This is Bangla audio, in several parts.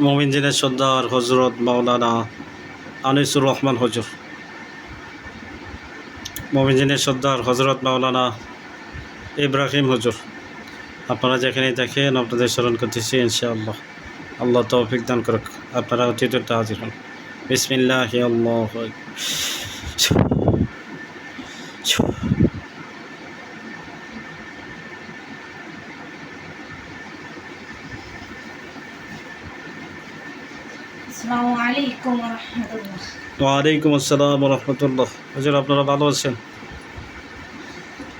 মোমিনজিনের সর্দার হজরত মাওলানা আনিসুর রহমান হজুর। মোমিনজিনের সর্দার হজরত মাওলানা ইব্রাহিম হজুর। আপনারা যেখানেই দেখেন, আপনাদের স্মরণ করতেছি, ইনশাআল্লাহ। আল্লাহ তৌফিক দান করুক। আপনারা অতীতটা হাজির হন। বিসমিল্লাহ আসসালামু আলাইকুম রহমতুল্লাহ। ওয়ালাইকুম আসসালাম রহমতুল্লাহ। হজুর আপনারা ভালো আছেন?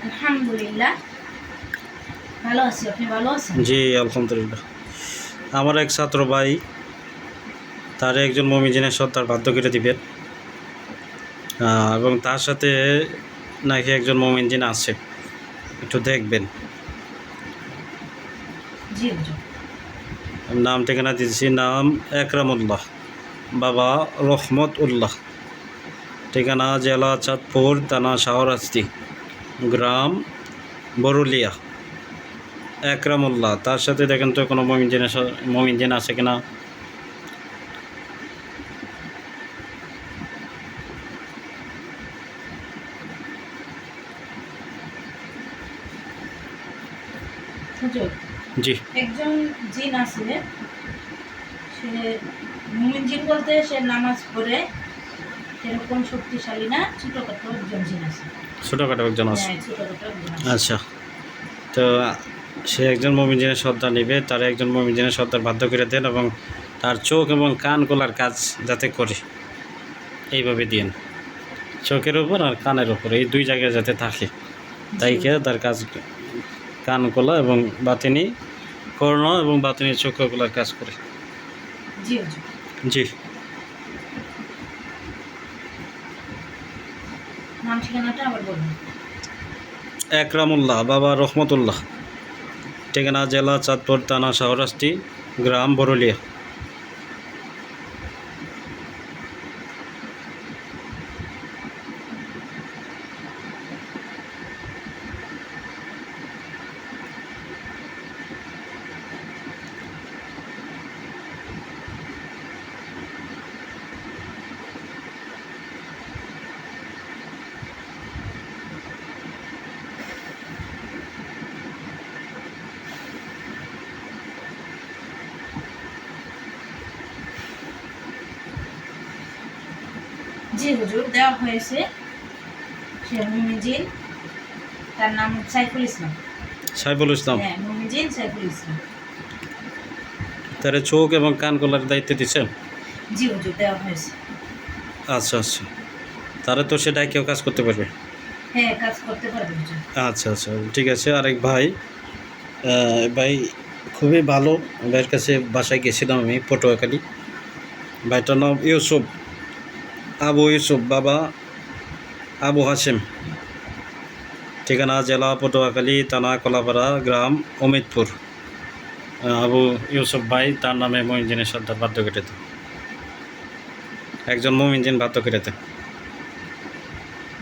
আলহামদুলিল্লাহ। ভালো আছি আপনি ভালো আছেন? জি আলহামদুলিল্লাহ। আমার এক ছাত্র ভাই তার একজন মমিজিনের সত্তার বাধ্য করে দিবেন। এবং তার সাথে নাকি একজন মমিনজিন আছে। একটু দেখবেন। জি নাম ঠিকানা দিয়েছি, নাম একরামুল্লাহ, বাবা রহমত উল্লাহ ঠিকানা জেলা চাঁদপুর, থানা শাহরাস্তি, গ্রাম বরুলিয়া। একরামুল্লাহ, তার সাথে দেখেন তো কোনো মমিনজিনের মমিনজিন আছে কিনা? হুজুর। জি। একজন জিন আছে সে মুমিন জিন বলতে সে নামাজ পড়ে সেরকম শক্তিশালী না ছোটখাটো একজন জিন আছে। ছোটোখাটো একজন আছে। হ্যাঁ একজন আছে। আচ্ছা। তো সে একজন মমিনজিনের শ্রদ্ধা নেবে তার একজন মমিনজিনের শ্রদ্ধার বাধ্য করে দেন এবং তার চোখ এবং কান গোলার কাজ যাতে করে। এইভাবে দিন চোখের উপর আর কানের উপর এই দুই জায়গায় যাতে থাকে। তাইকে তার কাজ কান গোলা এবং বাতিনি কর্ণ এবং বাতিনি চোখ গোলার কাজ করে। জি বলুন। একরামুল্লাহ বাবা রহমতুল্লাহ। ঠিকানা জেলা চাঁদপুর থানা শাহরাস্তি গ্রাম বরুলিয়া। জি হুজুর দেওয়া হয়েছে। সে মুমিজিন তার নাম সাইফুল ইসলাম। সাইফুল ইসলাম? হ্যাঁ মুমিজিন সাইফুল ইসলাম। তার চোখ এবং কান গোলার দায়িত্ব দিচ্ছেন জি হুজুর দেওয়া হয়েছে। আচ্ছা আচ্ছা। তারা তো সেটাই কেউ কাজ করতে পারবে? হ্যাঁ কাজ করতে পারবে আচ্ছা আচ্ছা ঠিক আছে। আরেক ভাই ভাই খুবই ভালো। ভাইয়ের কাছে বাসায় গেছিলাম আমি পটুয়াখালী। ভাইটার নাম ইউসুফ। আবু ইউসুফ বাবা আবু হাসিম। ঠিকানা জেলা পটুয়াখালী থানা কলাপাড়া গ্রাম অমিতপুর। আবু ইউসুফ ভাই তার নামে মহিনজিনের সর্দার বাধ্য কেটে দেন একজন মমিনজিন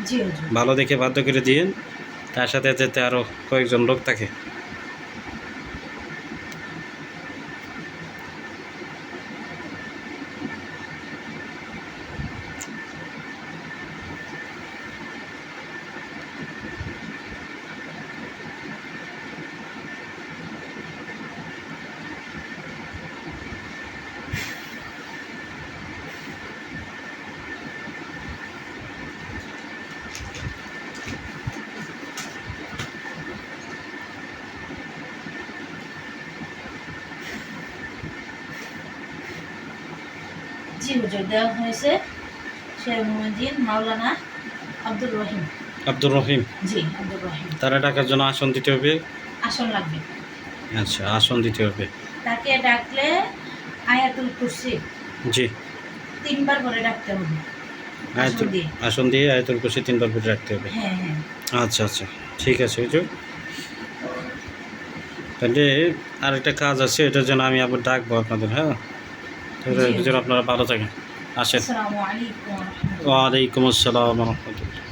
জি। হুজুর ভালো দেখে বাধ্য করে দিয়ে তার সাথে যাতে আরও কয়েকজন লোক থাকে। জি হুজুর দেওয়া হয়েছে সে মুমিজিন মাওলানা আব্দুর রহিম। আব্দুর রহিম? জি আব্দুর রহিম। তারা টাকার জন্য আসন দিতে হবে? আসন লাগবে। আচ্ছা আসন দিতে হবে। তাকে ডাকলে আয়াতুল কুরসি। জি। তিনবার করে ডাকতে হবে। আয়তুল আসন দিয়ে আয়তুল কুশি তিনবার করে রাখতে হবে? হ্যাঁ হ্যাঁ। আচ্ছা আচ্ছা। ঠিক আছে হুজুর। তাহলে আরেকটা কাজ আছে এটার জন্য আমি আবার ডাকবো আপনাদের হ্যাঁ। হুজুর আপনারা ভালো থাকেন। আসেন। ওয়ালাইকুম আসসালাম রহমতুল্লাহ।